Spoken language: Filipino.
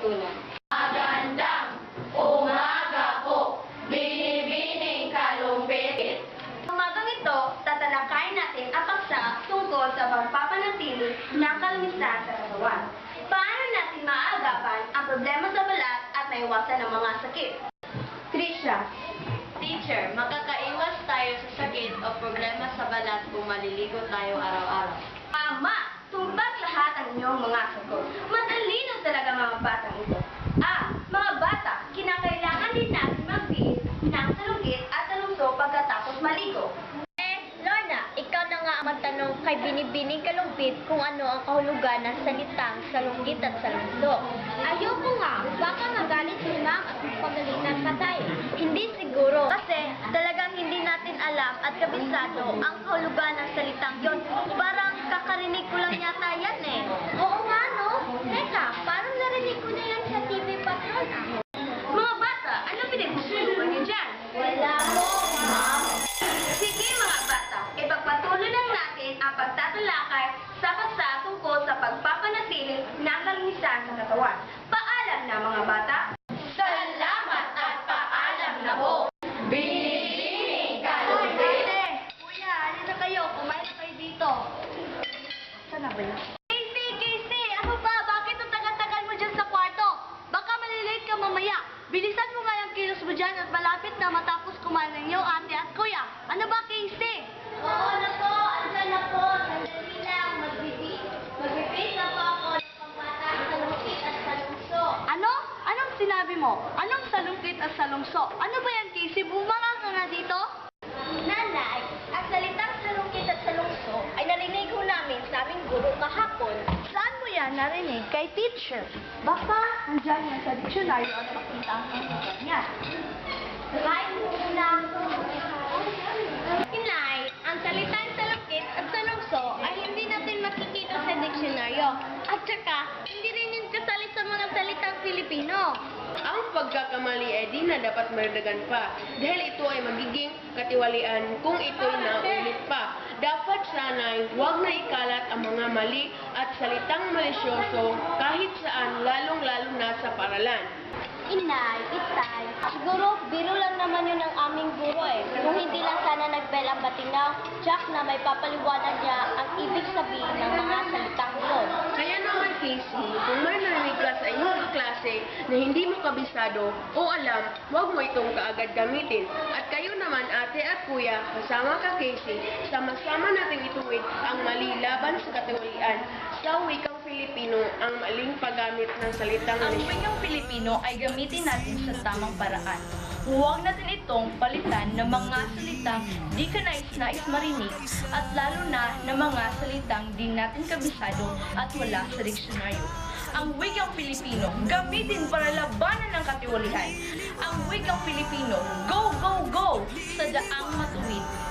matututunan. Magandang umaga po, binibining kalumpit. Sa umagang ito, tatalakayin natin ang paksa tungkol sa pagpapanatili ng kalinisan sa katawan. Paano natin maaagapan ang problema sa balat at maiwasan ang mga sakit? Trisha, Teacher, makakaiwas tayo sa sakit o problema sa balat kung maliligo tayo araw-araw. Tama! Tumbak lahat ang inyong mga sagot. Matalino talaga mga batang ito. Ah, mga bata, kinakailangan din natin magbiis ng salungkit at talungso pagkatapos maligo. Eh, Lorna, ikaw na nga magtanong kay Binibining Kalumpit kung ano ang kahulugan ng salitang salunggit at salungso. Ayoko nga, baka magalit si ma'am at pagalitan pa tayo. Hindi siguro, kasi talagang hindi natin alam at kabisado ang kahulugan ng salitang ko lang yata yan eh. Oo nga no? Teka, parang narinig ko na yan sa TV Patrol ah. Mga bata, ano pinagsusunugan niyo dyan? Wala mo, ma'am. Sige mga bata, ipagpatuloy lang natin ang pagtatalakay sa paksa tungkol sa pagpapanatili ng kalinisan sa katawan. Paalam na mga bata. Salamat at paalam na po, binibining kalumpit. Kuya, alin na kayo? Kumain na kayo dito. Saan na ba yun? Casey, Casey! Ano ba? Bakit ang tagal-tagal mo dyan sa kwarto? Baka malilate ka mamaya. Bilisan mo nga yung kilos mo dyan at malapit na matapos kumain ng iyong ate at kuya. Ano ba, Casey? Oo na po. Andiyan na po. Sandali lang. Magbibis. Magbibis na po ako ng pambata sa lungkit at sa lungso. Ano? Anong sinabi mo? Anong salungkit at salungso? Ano ba yan, Casey? Bumanga ka nga dito? Nanay, ang salitang salungkit at salungso ay narinig ko namin sa aming guro kahapon. Saan mo yan narinig? Kay teacher. Baka nandyan yan sa dictionary at makita ang kasagot niya. Mo muna. Inay, ang salitang salungkit at salungso ay hindi natin makikita sa diksyonaryo. At saka, hindi rin yung kasalit sa mga salitang Filipino. Pagkakamali ay di na dapat mardagan pa dahil ito ay magiging katiwalian kung ito'y naulit pa. Dapat sana'y huwag na ikalat ang mga mali at salitang malisyoso kahit saan lalong-lalo na sa paralan. Inay, itay, siguro biro lang naman yun ang aming guro eh. Kung hindi lang sana nagbel ang batinaw, Jack na may papaliwanag niya ang ibig sabihin ng mga salitang yun. Kaya naman, Casey, kung may narinig ka sa kaklase na hindi mo kabisado o alam, huwag mo itong kaagad gamitin. At kayo naman, ate at kuya, kasama ka, Casey, sama-sama natin ituwid ang mali laban sa katiwalian. Sa wikang Filipino, ang maling paggamit ng salitang Ang wikang Pilipino ay gamitin natin sa tamang paraan. Huwag natin itong palitan ng mga salitang di ka nais-nais marinig at lalo na ng mga salitang di natin kabisado at wala sa diksyonaryo. Ang wikang Pilipino, gamitin para labanan ng katiwalian. Ang wikang Pilipino, go, go, go! Sa daang matuwid.